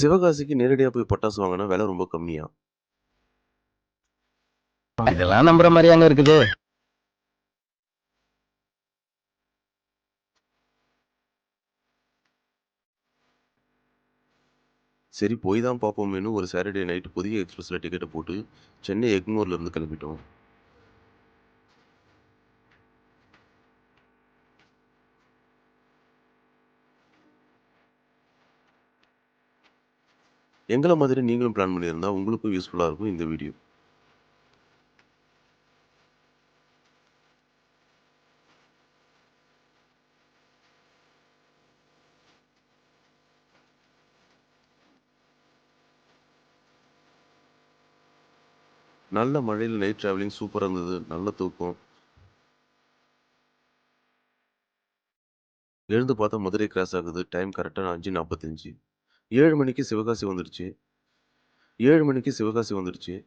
சிவகாசிக்கு நேரடியா போய் பட்டாசு வாங்குனா விலை ரொம்ப கம்மியா? இதெல்லாம் நம்புற மாதிரியாங்க இருக்குது சரி போய் தான் பார்ப்போமேன்னு ஒரு சாட்டர்டே நைட் புதிய எக்ஸ்பிரஸ்ல டிக்கெட்ட போட்டு சென்னை எக்மோர்ல இருந்து கிளம்பிட்டோம். எங்கள மாதிரி நீங்களும் பிளான் பண்ணியிருந்தா உங்களுக்கும் யூஸ்ஃபுல்லாக இருக்கும் இந்த வீடியோ. நல்ல மழையில் நைட் டிராவலிங் சூப்பராக இருந்தது. நல்ல தூக்கம். எழுந்து பார்த்தா மதுரை கிராஸ் ஆகுது. டைம் கரெக்டாக அஞ்சு நாற்பத்தஞ்சு ஏழு மணிக்கு சிவகாசி வந்துடுச்சு. ஏழு மணிக்கு சிவகாசி வந்துடுச்சு.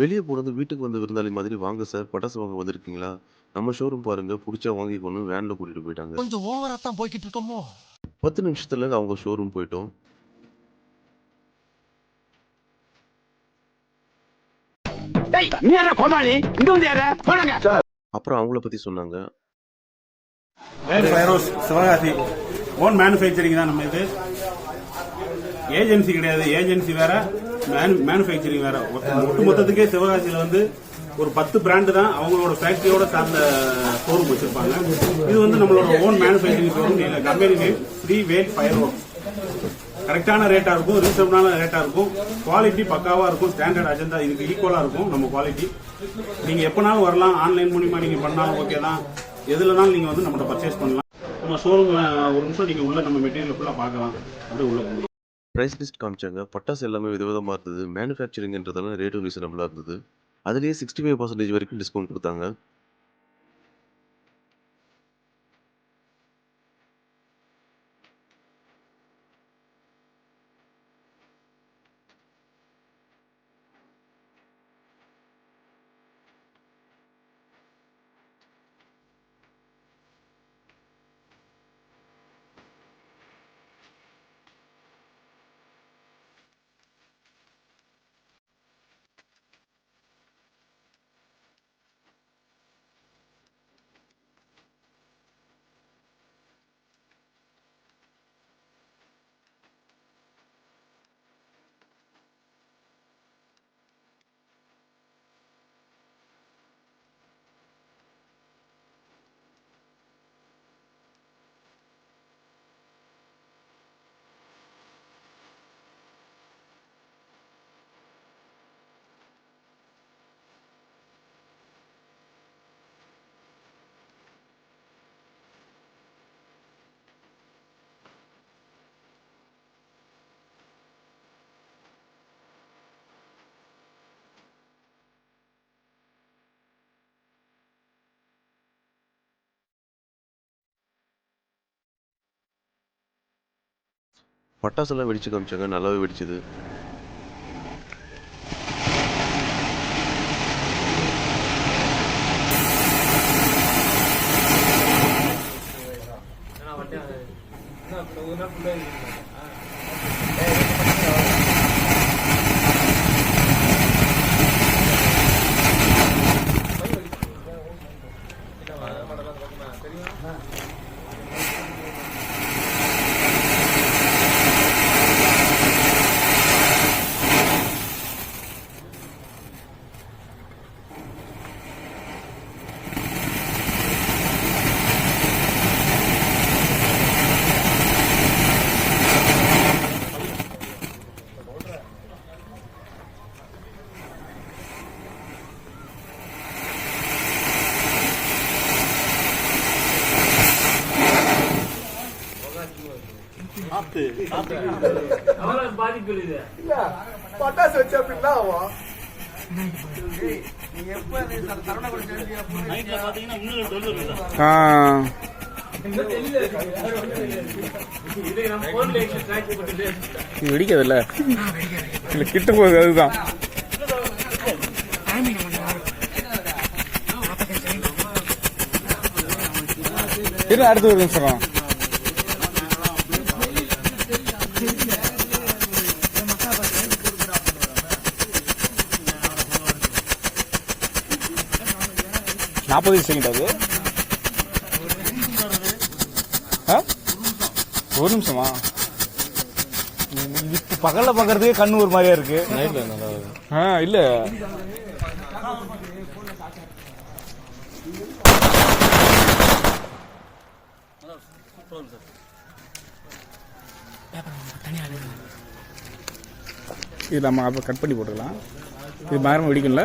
வெளிய போனது வீட்டுக்கு வந்த விருந்தாளி மாதிரி வாங்க சார் பட்டாசு வாங்க வந்திருக்கீங்களா? நம்ம ஷோரூம் பாருங்க புடிச்சா வாங்கிக்கோன்னு வேன்ல கூட்டிட்டு போயிட்டாங்க. கொஞ்சம் ஓவரா தான் போய்கிட்டு இருக்கோமோ 10 நிமிஷத்துல அவங்க ஷோரூம் போயிட்டோம். அப்புறம் அவங்கள பத்தி சொன்னாங்க. ஃபைரோஸ் சிவகாசி ஓன் மேனுஃபேக்சரிங் தான் நம்ம இது ஏஜென்சி கிடையாது. ஏஜென்சி வேற மேனுஃபேக்சரிங் வேற. ஒட்டு ஒட்டு மொத்தத்துக்கே சிவகாசியில வந்து ஒரு பத்து பிராண்டு தான் அவங்களோட ஃபேக்டரியோட சார்ந்த ஷோரூம் வச்சிருப்பாங்க. இது வந்து நம்மளோட own manufacturing showroom company name Sri Vel Firoz கரெக்டான ரேட்டா இருக்கும் ரீசனபிளான ரேட்டா இருக்கும். குவாலிட்டி பக்காவா இருக்கும் ஸ்டாண்டர்ட் அஜெண்டா இதுக்கு ஈக்குவலா இருக்கும் நம்ம குவாலிட்டி நீங்க எப்பனாலும் வரலாம் ஆன்லைன் மூலியமா நீங்க பண்ணாலும் ஓகே தான். எதுலனாலும் நீங்க வந்து நம்மகிட்ட பர்ச்சேஸ் பண்ணலாம். நம்ம ஷோரூம் ஒரு நிமிஷம் நீங்கள் உள்ள நம்ம மெட்டீரியல் ஃபுல்லாக பார்க்கலாம் அப்படியே உள்ள போகணும் ப்ரைஸ் லிஸ்ட் காமிச்சாங்க. பட்டாசு எல்லாமே விதவிதமாக இருந்தது. மேனுஃபேக்சரிங்ன்றதால ரேட்டும் ரீசனபிளாக இருந்தது. அதே சிக்ஸ்டி ஃபைவ் பர்சன்டேஜ் வரைக்கும் டிஸ்கவுண்ட் கொடுத்தாங்க பட்டாசுலாம் வெடிச்சு காமிச்சாங்க. நல்லாவே வெடிச்சது. பட்டாசு வச்சு அப்படின்னா ஆகும் ஆ. இது வெடிக்காதுல்ல? இல்ல கிட்ட போகுது அதுதான். இரு அடுத்து ஒரு நிமிஷம் நாற்பது செகண்ட் அது. ஆ? ஒரு நிமிஷமா? இப்ப பகல்ல பாக்குறதுக்கே கண்ணு ஒரு மாதிரியா இருக்கு. ஆ இல்ல. இது நம்ம அப்ப கட் பண்ணி போட்டுக்கலாம். இது பயங்கரமா வெடிக்கும்ல.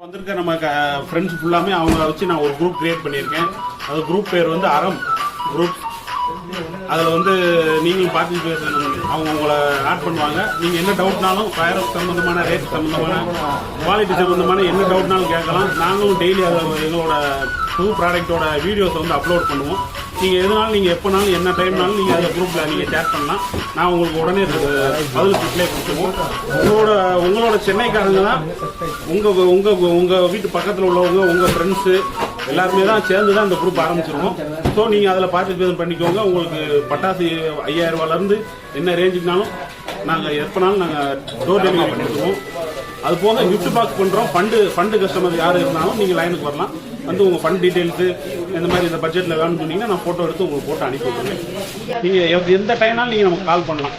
வந்திருக்க நம்ம ஃப்ரெண்ட்ஸ் ஃபுல்லாமே அவங்கள வச்சு நான் ஒரு குரூப் கிரியேட் பண்ணியிருக்கேன். அது குரூப் பேர் வந்து அறம் குரூப் அதில் வந்து நீங்களும் பார்ட்டிசிபேட் அவங்க உங்களை ஆட் பண்ணுவாங்க. நீங்கள் என்ன டவுட்னாலும் ஃபயர் சம்மந்தமான ரேட் சம்மந்தமான குவாலிட்டி சம்மந்தமான என்ன டவுட்னாலும் கேட்கலாம். நாங்களும் டெய்லி அதில் எங்களோட புது ப்ராடக்டோட வீடியோஸை வந்து அப்லோட் பண்ணுவோம். நீங்கள் எதுனாலும் நீங்கள் எப்போனாலும் என்ன டைம்னாலும் நீங்கள் அந்த குரூப்பில் நீங்கள் ஷேர் பண்ணலாம். நான் உங்களுக்கு உடனே பதில் ரிப்ளை கொடுத்துருவோம். உங்களோட உங்களோட சென்னைக்காரங்க தான் உங்கள் உங்கள் உங்கள் வீட்டு பக்கத்தில் உள்ளவங்க உங்கள் ஃப்ரெண்ட்ஸு எல்லாருமே தான் சேர்ந்து தான் இந்த குரூப் ஆரம்பிச்சிருக்கோம். ஸோ நீங்கள் அதில் பார்ட்டிசிபேட் பண்ணிக்கோங்க. உங்களுக்கு பட்டாசு ஐயாயிரம் ரூபாயிலேருந்து என்ன ரேஞ்சுக்குனாலும் நாங்கள் எப்போனாலும் நாங்கள் டோர் டெலிவரி கொடுத்துருவோம். அது போக கிஃப்ட் பாக்ஸ் பண்ணுறோம் ஃபண்டு ஃபண்டு கஸ்டமர் யார் இருந்தாலும் நீங்கள் லைனுக்கு வரலாம். வந்து உங்கள் ஃபண்ட் டீட்டெயில்ஸு இந்த மாதிரி இந்த பட்ஜெட்டில் வேணும்னு சொன்னீங்கன்னா நான் ஃபோட்டோ எடுத்து உங்களுக்கு போட்டு அனுப்பி விட்டுருவேன் நீங்கள் எந்த டைம்னாலும் நீங்கள் நமக்கு கால் பண்ணலாம்.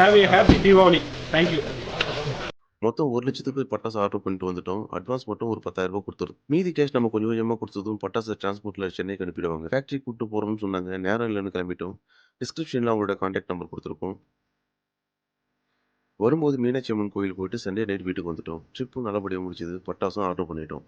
Have a happy Deepavali thank you மொத்தம் ஒரு லட்சத்துக்கு பட்டாசு ஆர்டர் பண்ணிட்டு வந்துட்டோம். அட்வான்ஸ் மட்டும் ஒரு பத்தாயிரம் ரூபாய் கொடுத்துரும். மீதி கேஷ் நம்ம கொஞ்சம் கொஞ்சமாக கொடுத்ததும் பட்டாசு டிரான்ஸ்போர்ட்ல சென்னைக்கு அனுப்பிடுவாங்க. ஃபேக்ட்ரி கூட்டு போறோம்னு சொன்னாங்க. நேரம் இல்லைன்னு கிளம்பிட்டோம். டிஸ்கிரிப்ஷன்ல அவங்களோட கான்டாக்ட் நம்பர் கொடுத்துருக்கோம். வரும்போது மீனாட்சி அம்மன் கோயில் போயிட்டு சண்டே நைட் வீட்டுக்கு வந்துட்டோம். ட்ரிப்பும் நல்லபடியாக முடிச்சது பட்டாசும் ஆர்டர் பண்ணிட்டோம்.